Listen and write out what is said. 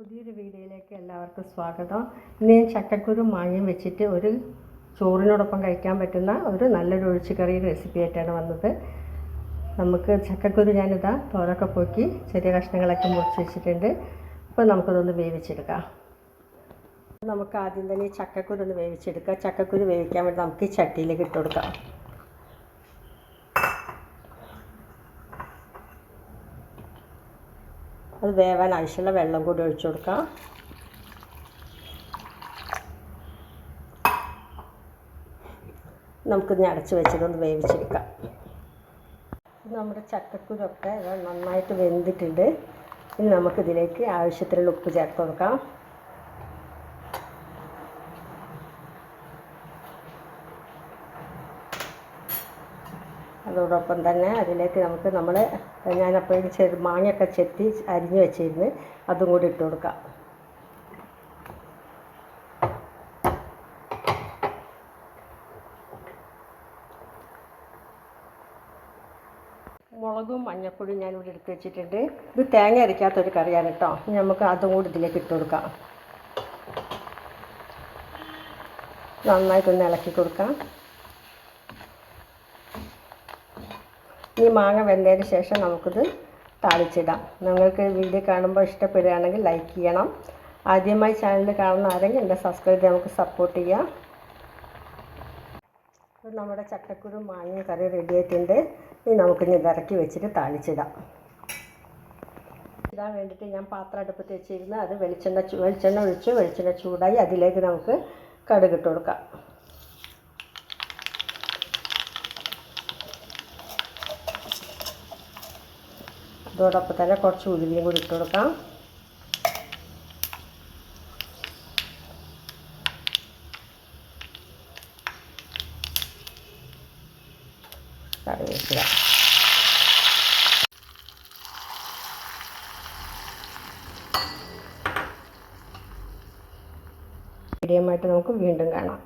പുതിയൊരു വീഡിയോയിലേക്ക് എല്ലാവർക്കും സ്വാഗതം. ഇന്ന് ഞാൻ ചക്കക്കുരു മായം വെച്ചിട്ട് ഒരു ചോറിനോടൊപ്പം കഴിക്കാൻ പറ്റുന്ന ഒരു നല്ലൊരു ഒഴിച്ചുകറി റെസിപ്പി ആയിട്ടാണ് വന്നത്. നമുക്ക് ചക്കക്കുരു ഞാനിതാ തോരൊക്കെ പോക്കി ചെറിയ കഷ്ണങ്ങളൊക്കെ മുറിച്ച് വെച്ചിട്ടുണ്ട്. അപ്പോൾ നമുക്കതൊന്ന് വേവിച്ചെടുക്കാം. നമുക്ക് ആദ്യം തന്നെ ചക്കക്കുരു ഒന്ന് വേവിച്ചെടുക്കാം. ചക്കക്കുരു വേവിക്കാൻ വേണ്ടി നമുക്ക് ഈ ചട്ടിയിലേക്ക് ഇട്ട് കൊടുക്കാം. അത് വേവാൻ ആവശ്യമുള്ള വെള്ളം കൂടി ഒഴിച്ചു കൊടുക്കാം. നമുക്കിത് അടച്ച് വെച്ചിട്ടൊന്ന് വേവിച്ചെടുക്കാം. നമ്മുടെ ചക്കക്കുരൊക്കെ നന്നായിട്ട് വെന്തിട്ടുണ്ട്. ഇനി നമുക്കിതിലേക്ക് ആവശ്യത്തിനുള്ള ഉപ്പ് ചേർത്ത് കൊടുക്കാം. അതോടൊപ്പം തന്നെ അതിലേക്ക് നമുക്ക് നമ്മൾ ഞാനപ്പോഴേക്കും ചെറു മാങ്ങയൊക്കെ ചെത്തി അരിഞ്ഞ് വെച്ചിരുന്ന് അതും കൂടി ഇട്ട് കൊടുക്കാം. മുളകും മഞ്ഞപ്പൊടിയും ഇവിടെ എടുത്ത് വെച്ചിട്ടുണ്ട്. ഇത് തേങ്ങ അരയ്ക്കാത്തൊരു കറിയാണ് കേട്ടോ. നമുക്ക് അതും കൂടി ഇതിലേക്ക് ഇട്ട് കൊടുക്കാം. നന്നായിട്ടൊന്ന് ഇളക്കി കൊടുക്കാം. ഈ മാങ്ങ വെന്തതിന് ശേഷം നമുക്കിത് താളിച്ചിടാം. നിങ്ങൾക്ക് വീഡിയോ കാണുമ്പോൾ ഇഷ്ടപ്പെടുകയാണെങ്കിൽ ലൈക്ക് ചെയ്യണം. ആദ്യമായി ചാനൽ കാണുന്ന ആരെങ്കിലും എന്റെ സബ്സ്ക്രൈബ് ചെയ്ത് നമുക്ക് സപ്പോർട്ട് ചെയ്യാം. അപ്പോൾ നമ്മുടെ ചക്കക്കുരു മാങ്ങ കറി റെഡി ആയിട്ടുണ്ട്. ഇനി നമുക്കിനി ഇറക്കി വെച്ചിട്ട് താളിച്ചിടാം. ഇടാൻ വേണ്ടിയിട്ട് ഞാൻ പാത്രം അടുപ്പത്ത് വെച്ചിരുന്നു. അത് വെളിച്ചെണ്ണ വെളിച്ചെണ്ണ ഒഴിച്ച് വെളിച്ചെണ്ണ ചൂടായി അതിലേക്ക് നമുക്ക് കടുകിട്ട് കൊടുക്കാം. അതോടൊപ്പം തന്നെ കുറച്ച് ഉലുവയും കൂടി ഇട്ട് കൊടുക്കാം. കറിവേപ്പില. മീഡിയമായിട്ട് നമുക്ക് വീണ്ടും കാണാം.